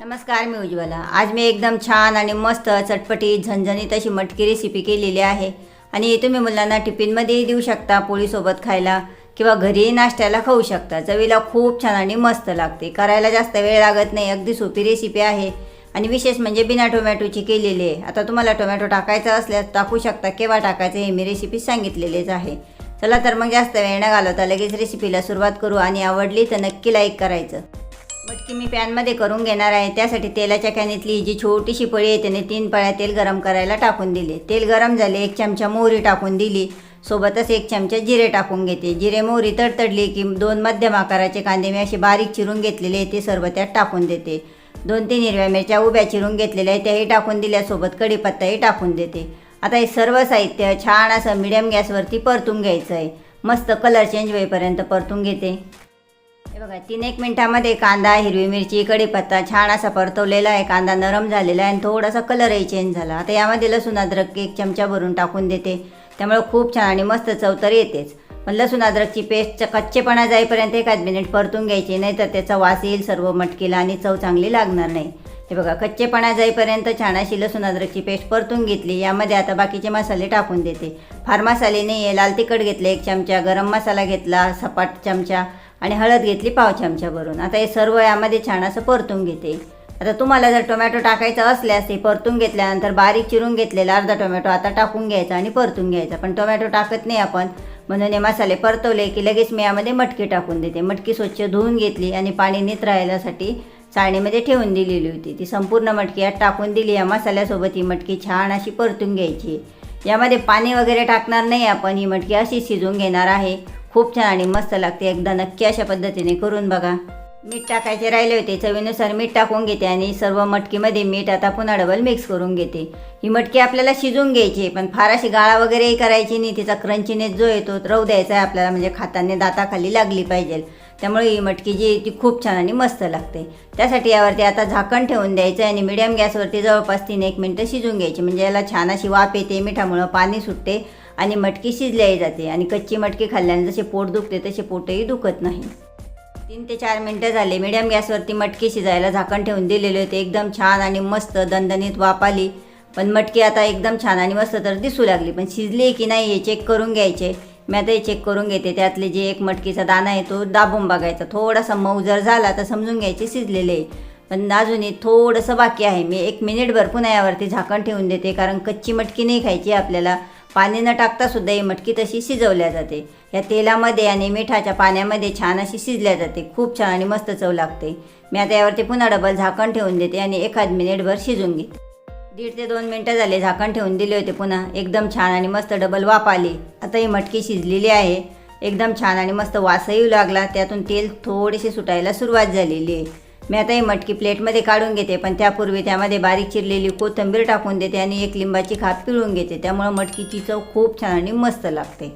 नमस्कार मी उज्ज्वला. आज मी एकदम छान आणि मस्त चटपटीत झणझणीत अशी मटकी रेसिपी केलेली आहे. आणि तुम्ही मुलांना टिफिनमध्येही देऊ शकता पोळीसोबत खायला किंवा घरीही नाश्त्याला खाऊ शकता. चवीला खूप छान आणि मस्त लागते. करायला जास्त वेळ लागत नाही. अगदी सोपी रेसिपी आहे. आणि विशेष म्हणजे बिना टोमॅटोची केलेली आहे. आता तुम्हाला टोमॅटो टाकायचा असल्यास टाकू शकता केव्हा टाकायचं हे मी रेसिपी सांगितलेलीच आहे. चला तर मग जास्त वेळ न घालवता लगेच रेसिपीला सुरुवात करू आणि आवडली तर नक्की लाईक करायचं. मटकी मी पॅनमध्ये करून घेणार आहे. त्यासाठी तेलाच्या कॅनीतली जी छोटीशी पळी आहे त्याने तीन पळ्या तेल गरम करायला टाकून दिले. तेल गरम झाले एक चमचा मोहरी टाकून दिली. सोबतच एक चमचा जिरे टाकून घेते. जिरे मोहरी तडतडली की दोन मध्यम आकाराचे कांदे मी असे बारीक चिरून घेतलेले ते सर्व त्यात टाकून देते. दोन तीन हिरव्या मिरच्या उभ्या चिरून घेतलेल्या आहे त्याही टाकून दिल्यासोबत कढीपत्ताही टाकून देते. आता हे सर्व साहित्य छान असं मिडियम गॅसवरती परतून घ्यायचं आहे. मस्त कलर चेंज होईपर्यंत परतून घेते. हे बघा तीन एक मिनटामध्ये कांदा हिरवी मिरची कढीपत्ता छान असा परतवलेला आहे. कांदा नरम झालेला आहे आणि थोडासा कलरही चेंज झाला. आता यामध्ये लसूण अद्रक एक चमचा भरून टाकून देते. त्यामुळे खूप छान आणि मस्त चव तर येतेच. पण लसूण अद्रकची पेस्ट कच्चेपणा जाईपर्यंत एखाद मिनिट परतून घ्यायची नाही तर त्याचा वास येईल सर्व मटकीला आणि चव चांगली लागणार नाही. हे बघा कच्चेपणा जाईपर्यंत छान अशी लसूण अद्रकची पेस्ट परतून घेतली. यामध्ये आता बाकीचे मसाले टाकून देते. फार मसाले नाही आहे लाल तिखट घेतले एक चमचा गरम मसाला घेतला सपाट चमचा आणि हळद घेतली पाव चमचा भरून. आता हे सर्व यामध्ये छान असं परतून घेते. आता तुम्हाला जर टोमॅटो टाकायचं असल्यास ते परतून घेतल्यानंतर बारीक चिरून घेतलेला अर्धा टोमॅटो आता टाकून घ्यायचा आणि परतून घ्यायचा. पण टोमॅटो टाकत नाही आपण. म्हणून हे मसाले परतवले की लगेच मी यामध्ये मटकी टाकून देते. मटकी स्वच्छ धुवून घेतली आणि पाणी नीत राहायलासाठी चाळणीमध्ये ठेवून दिलेली होती. ती संपूर्ण मटकी यात टाकून दिली. या मसाल्यासोबत ही मटकी छान अशी परतून घ्यायची. यामध्ये पाणी वगैरे टाकणार नाही आपण. ही मटकी अशी शिजून घेणार आहे. खूप छान आणि मस्त लागते. एकदा नक्की अशा पद्धतीने करून बघा. मीठ टाकायचे राहिले होते. चवीनुसार मीठ टाकून घेते आणि सर्व मटकीमध्ये मीठ आता पुन्हा डबल मिक्स करून घेते. ही मटकी आपल्याला शिजून घ्यायची पण फार अशी गाळा वगैरेही करायची नाही. तिचा क्रंचीनेस जो येतो रव द्यायचा आहे. आपल्याला म्हणजे खाताने दाताखाली लागली पाहिजे. त्यामुळे ही मटकी जी ती खूप छान आणि मस्त लागते. त्यासाठी यावरती आता झाकण ठेवून द्यायचं आणि मिडियम गॅसवरती जवळपास तीन एक मिनटं शिजून घ्यायची. म्हणजे याला छान अशी वाफ येते मिठामुळं पाणी सुटते. आणि मटकी शिजल्याही जाते. आणि कच्ची मटकी खाल्ल्याने जसे पोट दुखते तसे पोटही दुखत नाही. तीन ते चार मिनटं झाले. मिडियम गॅसवरती मटकी शिजायला झाकण ठेवून दिलेले होते. एकदम छान आणि मस्त दणदणीत वाफ आली. पण मटकी आता एकदम छान आणि मस्त तर दिसू लागली. पण शिजली की नाही हे चेक करून घ्यायचे. मी आता हे चेक करून घेते. त्यातले जे एक मटकीचा दाणा आहे तो दाबून बघायचा. थोडासा मऊ जर झाला तर समजून घ्यायचे शिजलेले. आहे पण अजूनही थोडंसं बाकी आहे. मी एक मिनिटभर पुन्हा यावरती झाकण ठेवून देते. कारण कच्ची मटकी नाही खायची आपल्याला. पाणी न टाकता सुद्धा ही मटकी तशी शिजवल्या जाते. या तेलामध्ये आणि मिठाच्या पाण्यामध्ये छान अशी शिजल्या जाते. खूप छान आणि मस्त चव लागते. मी आता यावरती पुन्हा डबल झाकण ठेवून देते आणि एखाद मिनिटभर शिजून घेते. दीड ते दोन मिनटं झाले झाकण ठेवून दिले होते पुन्हा. एकदम छान आणि मस्त डबल वाफ आली. आता ही मटकी शिजलेली आहे. एकदम छान आणि मस्त वासही येऊ लागला. त्यातून तेल थोडेसे सुटायला सुरुवात झालेली आहे. मी आता ही मटकी प्लेटमध्ये काढून घेते पण त्यापूर्वी त्यामध्ये बारीक चिरलेली कोथिंबीर टाकून देते आणि एक लिंबाची खाप पिळून घेते. त्यामुळं मटकीची चव खूप छान आणि मस्त लागते.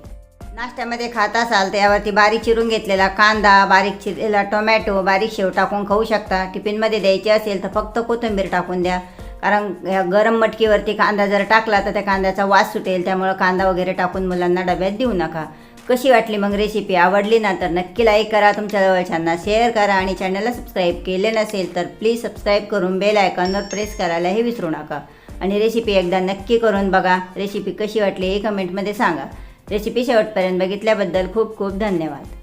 नाश्त्यामध्ये खात असाल तर यावरती बारीक चिरून घेतलेला कांदा बारीक चिरलेला टोमॅटो बारीक शेव टाकून खाऊ शकता. टिफिनमध्ये द्यायची असेल तर फक्त कोथिंबीर टाकून द्या. कारण या गरम मटकीवरती कांदा जर टाकला तर त्या कांद्याचा वास सुटेल. त्यामुळं कांदा वगैरे टाकून मुलांना डब्यात देऊ नका. कशी वाटली मग रेसिपी आवडली ना? तर नक्की लाईक करा तुमच्या जवळच्यांना. शेअर करा आणि चॅनलला सबस्क्राईब केले नसेल तर प्लीज सबस्क्राईब करून बेल आयकॉनवर प्रेस करायलाही विसरू नका. आणि रेसिपी एकदा नक्की करून बघा. रेसिपी कशी वाटली हे कमेंटमध्ये सांगा. रेसिपी शेवटपर्यंत बघितल्याबद्दल खूप खूप धन्यवाद.